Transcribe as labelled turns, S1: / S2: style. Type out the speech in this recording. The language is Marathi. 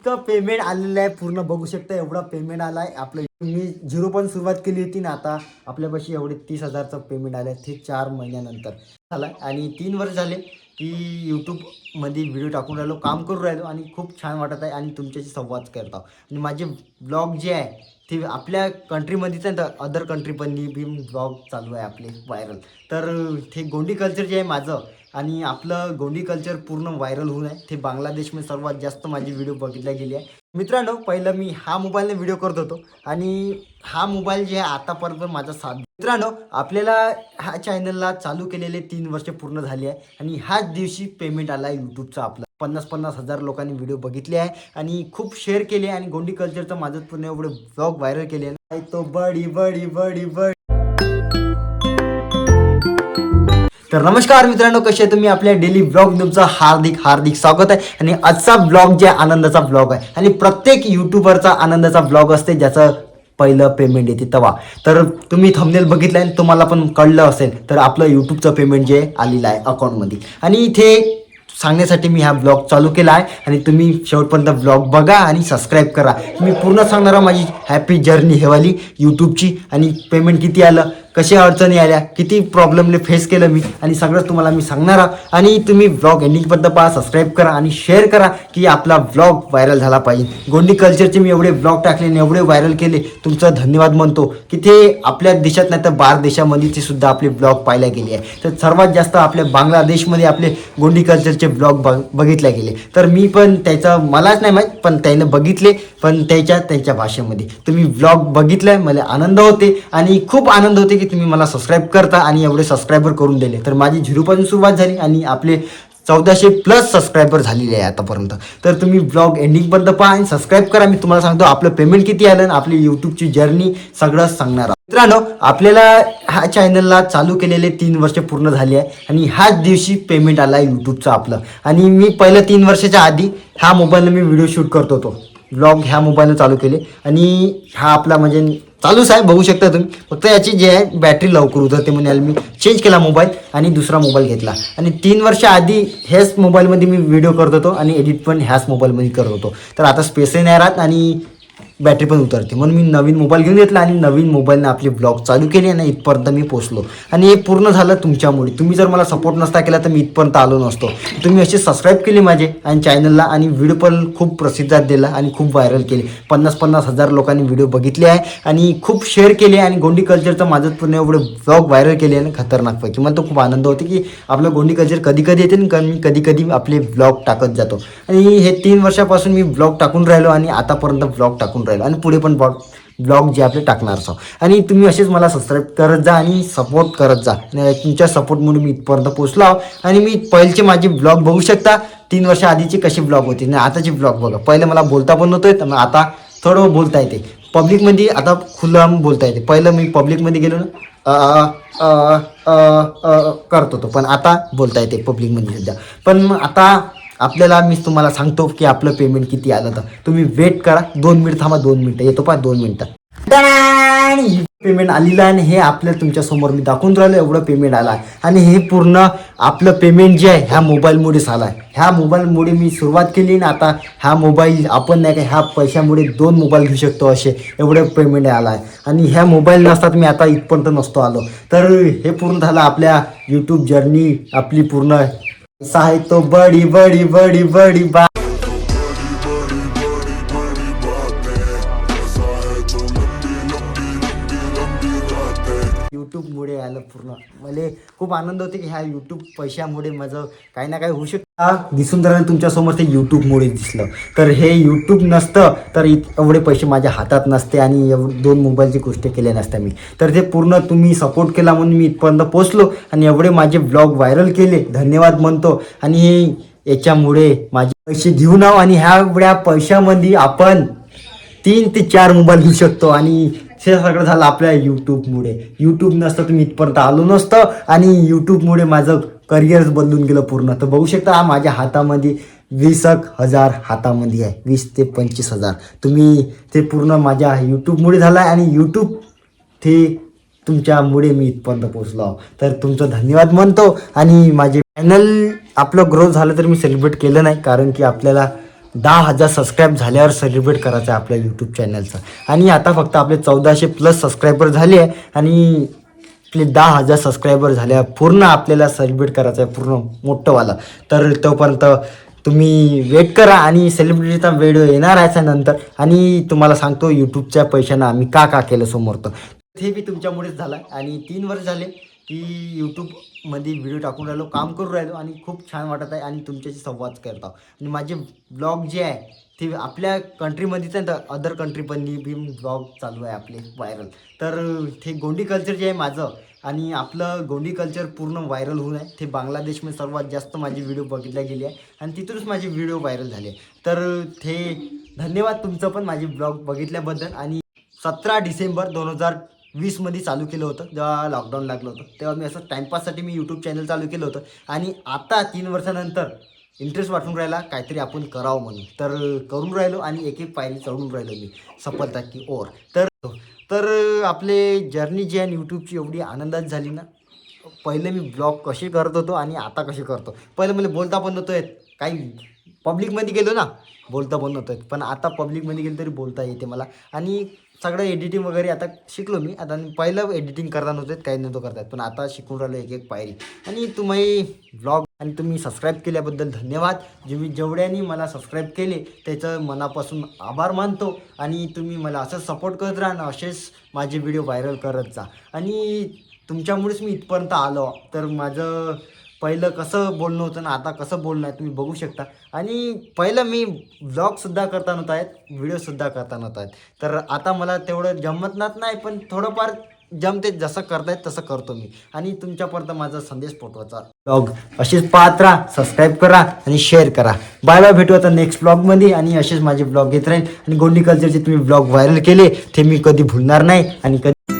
S1: इतकं पेमेंट आलेलं आहे पूर्ण बघू शकता एवढा पेमेंट आला आहे आपलं मी झिरो पण सुरुवात केली होती ना आता आपल्यापाशी एवढे तीस हजारचं पेमेंट आलं आहे ते चार महिन्यानंतर झालं आणि तीन वर्ष झाले की यूट्यूबमध्ये व्हिडिओ टाकून राहिलो काम करून राहिलो आणि खूप छान वाटत आहे आणि तुमच्याशी संवाद करत आहो आणि माझे ब्लॉग जे आहे ते आपल्या कंट्रीमध्येच आहे तर अदर कंट्री पण बी ब्लॉग चालू आहे आपले व्हायरल तर ते गोंडी कल्चर जे आहे माझं आणि आपलं गोंडी कल्चर पूर्ण व्हायरल होऊन आहे. ते बांगलादेशमध्ये सर्वात जास्त माझी व्हिडिओ बघितल्या गेली आहे. मित्रांनो पहिलं मी हा मोबाईलने व्हिडिओ करत होतो. आणि हा मोबाईल जे आहे आतापर्यंत माझा साथ मित्रांनो आपल्याला ह्या चॅनलला चालू केलेले तीन वर्ष पूर्ण झाली आहे. आणि ह्याच दिवशी पेमेंट आला आहे यूट्यूबचा आपला. पन्नास पन्नास हजार लोकांनी व्हिडिओ बघितले आहे. आणि खूप शेअर केले आणि गोंडी कल्चरचं माझं पूर्ण एवढं ब्लॉग व्हायरल केले आहे. तो बडी बडी बडी बडी. तर नमस्कार मित्रांनो कसे आहे तुम्ही? आपल्या डेली ब्लॉग तुमचं हार्दिक हार्दिक स्वागत आहे. आणि आजचा ब्लॉग जे आहे, आनंदाचा ब्लॉग आहे. आणि प्रत्येक युट्यूबरचा आनंदाचा ब्लॉग असते ज्याचं पहिलं पेमेंट येते तेव्हा. तर तुम्ही थंबनेल बघितलं आणि तुम्हाला पण कळलं असेल तर आपलं यूट्यूबचं पेमेंट जे आलेलं आहे अकाउंटमध्ये आणि इथे सांगण्यासाठी मी हा ब्लॉग चालू केला आहे. आणि तुम्ही शेवटपर्यंत ब्लॉग बघा आणि सबस्क्राईब करा. मी पूर्ण सांगणार आहे माझी हॅपी जर्नी हेवाली यूट्यूबची आणि पेमेंट किती आलं? कशा अडचणी आल्या किती प्रॉब्लेमने फेस केलं मी आणि सगळंच तुम्हाला मी सांगणार आहे. आणि तुम्ही ब्लॉग एंडिंगपर्यंत पहा सबस्क्राईब करा आणि शेअर करा की आपला ब्लॉग व्हायरल झाला पाहिजे. गोंडी कल्चरचे मी एवढे ब्लॉग टाकले आणि एवढे व्हायरल केले तुमचं धन्यवाद म्हणतो. की ते आपल्या देशात नाही तर बाहेर देशामध्ये ते सुद्धा आपले ब्लॉग पाहायला गेले आहे. तर सर्वात जास्त आपल्या बांगलादेशमध्ये आपले गोंडी कल्चरचे ब्लॉग बघ बघितले गेले. तर मी पण त्याचं मलाच नाही माहीत पण त्यानं बघितले पण त्याच्या त्यांच्या भाषेमध्ये. तुम्ही ब्लॉग बघितलाय मला आनंद होते आणि खूप आनंद होते की तुम्ही मला सबस्क्राईब करता आणि एवढे सबस्क्रायबर करून दिले. तर माझी झिरोपासून सुरुवात झाली आणि आपले चौदाशे प्लस सबस्क्रायबर झालेले आहे आतापर्यंत. तर तुम्ही ब्लॉग एंडिंगपर्यंत पहा आणि सबस्क्राईब करा. मी तुम्हाला सांगतो आपलं पेमेंट किती आलं आणि आपली यूट्यूबची जर्नी सगळं सांगणार मित्रांनो आपल्याला ह्या चॅनलला चालू केलेले तीन वर्ष पूर्ण झाली आहे आणि ह्याच दिवशी पेमेंट आला आहे यूट्यूबचं आपलं. आणि मी पहिलं तीन वर्षाच्या आधी हा मोबाईलने मी व्हिडिओ शूट करत होतो. ब्लॉग ह्या मोबाईलनं चालू केले. आणि हा आपला म्हणजे चालूच आहे बघू शकता तुम्ही. फक्त याची जे आहे बॅटरी लवकर उतरते म्हणून मी चेंज केला मोबाईल आणि दुसरा मोबाईल घेतला. आणि तीन वर्ष आधी ह्याच मोबाईलमध्ये मी व्हिडिओ करत होतो आणि एडिट पण ह्याच मोबाईलमध्ये करत होतो. तर आता स्पेसही नाही राहत आणि बॅटरी पण उतरते. म्हणून मी नवीन मोबाईल घेऊन घेतला आणि नवीन मोबाईलने आपले ब्लॉग चालू केले आणि इथपर्यंत मी पोचलो आणि हे पूर्ण झालं तुमच्यामुळे. तुम्ही जर मला सपोर्ट नसता केला तर मी इथपर्यंत आलो नसतो. तुम्ही असे सबस्क्राईब केले माझे आणि चॅनलला आणि व्हिडिओ पण खूप प्रसिद्धात दिला आणि खूप व्हायरल केले. पन्नास पन्नास हजार लोकांनी व्हिडिओ बघितले आहे आणि खूप शेअर केले आणि गोंडी कल्चरचं माझं पूर्ण एवढे ब्लॉग व्हायरल केले आणि खतरनाकपैकी मला तो खूप आनंद होते की आपलं गोंडी कल्चर कधी कधी येते आणि मी कधी कधी आपले ब्लॉग टाकत जातो. आणि हे तीन वर्षापासून मी ब्लॉग टाकून राहिलो आणि आतापर्यंत ब्लॉग टाकून राहील आणि पुढे पण ब्लॉग ब्लॉग जे आपले टाकणार असो. आणि तुम्ही असेच मला सबस्क्राईब करत जा आणि सपोर्ट करत जा. तुमच्या सपोर्टमुळे मी इथपर्यंत पोचलो आहो. आणि मी पहिलेचे माझे ब्लॉग बघू शकता. तीन वर्ष आधीचे कसे ब्लॉग होते. आणि आताचे ब्लॉग बघा. पहिले मला बोलता पण नव्हतं तर मग आता थोडं बोलता येते. पब्लिकमध्ये आता खुलं बोलता येते. पहिलं मी पब्लिकमध्ये गेलो ना करत होतो. पण आता बोलता येते पब्लिकमध्ये सध्या. पण मग आता आपल्याला मी तुम्हाला सांगतो की आपलं पेमेंट किती आलं तर तुम्ही वेट करा. दोन मिनिट थांबा दोन मिनिटं. येतो पहा दोन मिनिटं. पेमेंट आलेलं आहे आणि हे आपल्या तुमच्यासमोर मी दाखवून राहिलो एवढं पेमेंट आलं आहे. आणि हे पूर्ण आपलं पेमेंट जे आहे ह्या मोबाईलमुळेच आलं आहे. ह्या मोबाईलमुळे मी सुरुवात केली ना आता ह्या मोबाईल आपण नाही का ह्या पैशामुळे दोन मोबाईल घेऊ शकतो असे एवढे पेमेंट आला आहे. आणि ह्या मोबाईल नसतात मी आता इथपर्यंत नसतो आलो. तर हे पूर्ण झालं आपल्या यूट्यूब जर्नी आपली पूर्ण आहे तो बडी बडी बडी बडी बा यूट्यूबमुळे आलं पूर्ण. मला खूप आनंद होते की ह्या यूट्यूब पैशामुळे माझं काही ना काही होऊ शकतं दिसून जर तुमच्यासमोर ते यूट्यूबमुळे दिसलं. तर हे यूट्यूब नसतं तर एवढे पैसे माझ्या हातात नसते आणि एव दोन मोबाईलची गोष्ट केल्या नसत्या मी. तर ते पूर्ण तुम्ही सपोर्ट केला म्हणून मी इथपर्यंत पोचलो आणि एवढे माझे ब्लॉग व्हायरल केले. धन्यवाद म्हणतो. आणि याच्यामुळे माझे पैसे घेऊन आहो आणि ह्या एवढ्या पैशामध्ये आपण तीन ते चार मोबाईल घेऊ शकतो आणि हे सगळं झालं आपल्या यूट्यूबमुळे यूट्यूब नसतं तुम्ही इथपर्यंत आलो नसतं आणि यूट्यूबमुळे माझं करिअरच बदलून गेलं पूर्ण. तर बघू शकता हा माझ्या हातामध्ये वीस एक हजार हातामध्ये आहे. वीस ते पंचवीस हजार. तुम्ही ते पूर्ण माझ्या यूट्यूबमुळे झालं आहे आणि यूट्यूब ते तुमच्यामुळे मी इथपर्यंत पोहोचलो आहो. तर तुमचं धन्यवाद म्हणतो आणि माझे चॅनल आपलं ग्रोथ झालं तर मी सेलिब्रेट केलं नाही कारण की आपल्याला दहा हजार सबस्क्राईब झाल्यावर सेलिब्रेट करायचं आहे आपल्या यूट्यूब चॅनलचं आणि आता फक्त आपले चौदाशे प्लस सबस्क्रायबर झाले आहे आणि आपले दहा हजार सबस्क्रायबर झाल्या पूर्ण आपल्याला सेलिब्रेट करायचं आहे पूर्ण मोठंवाला. तर तोपर्यंत तुम्ही वेट करा आणि सेलिब्रिटीचा व्हिडिओ येणार आहे नंतर. आणि तुम्हाला सांगतो यूट्यूबच्या पैशानं आम्ही का का केलं समोर तर. ते बी तुमच्यामुळेच झालं आणि तीन वर्ष झाले. की यूट्यूबमध्ये व्हिडिओ टाकून राहिलो काम करून राहिलो आणि खूप छान वाटत आहे आणि तुमच्याशी संवाद करत आहो आणि माझे ब्लॉग जे आहे ते आपल्या कंट्रीमध्येच आहे तर अदर कंट्री पण बी ब्लॉग चालू आहे आपले व्हायरल तर ते गोंडी कल्चर जे आहे माझं आणि आपलं गोंडी कल्चर पूर्ण व्हायरल होऊन आहे. ते बांगलादेशमध्ये सर्वात जास्त माझी व्हिडिओ बघितल्या गेली आहे आणि तिथूनच माझे व्हिडिओ व्हायरल झाले आहे. तर ते धन्यवाद तुमचं पण माझी ब्लॉग बघितल्याबद्दल. आणि सतरा डिसेंबर दोन हजार वीसमध्ये चालू केलं होतं जेव्हा लॉकडाऊन लागलं होतं तेव्हा मी असं टाईमपाससाठी मी यूट्यूब चॅनल चालू केलं होतं. आणि आता तीन वर्षानंतर इंटरेस्ट वाटून राहिला काहीतरी आपण करावं म्हणून. तर करून राहिलो आणि एक एक पायरी चढून राहिलो मी सफलता की ओर. तर तर आपले जर्नी जी आहे यूट्यूबची एवढी आनंदात झाली ना पहिले मी ब्लॉग कसे करत होतो आणि आता कसे करतो? पहिले मला बोलता पण नव्हतं येत. काही पब्लिकमध्ये गेलो ना बोलता पण नव्हतं पण आता पब्लिकमध्ये गेलो तरी बोलता येते मला. आणि सगळं एडिटिंग वगैरे आता शिकलो मी. आता आणि पहिलं एडिटिंग करता नव्हतं काही नव्हतं करतात पण आता शिकून राहिलो एक एक पायरी. आणि तुम्ही ब्लॉग आणि तुम्ही सबस्क्राईब केल्याबद्दल धन्यवाद. जे मी जेवढ्यांनी मला सबस्क्राईब केले त्याचं मनापासून आभार मानतो. आणि तुम्ही मला असं सपोर्ट करत राहा ना असेच माझे व्हिडिओ व्हायरल करत जा. आणि तुमच्यामुळेच मी इथपर्यंत आलो. तर माझं पहिलं कसं बोलणं होतं ना आता कसं बोलणं आहे तुम्ही बघू शकता. आणि पहिलं मी ब्लॉगसुद्धा करता नव्हता आहेत व्हिडिओसुद्धा करता नव्हता आहेत तर आता मला तेवढं जमत नाही पण थोडंफार जमते जसं करतायत तसं करतो मी. आणि तुमच्यापर्यंत माझा संदेश पोहोचवायचा. ब्लॉग असेच पाहत राहा सबस्क्राईब करा आणि शेअर करा. बाय बाय भेटू आता नेक्स्ट ब्लॉगमध्ये आणि असेच माझे ब्लॉग येत राहील. आणि गोंडी कल्चरचे तुम्ही ब्लॉग व्हायरल केले ते मी कधी भुलणार नाही आणि कधी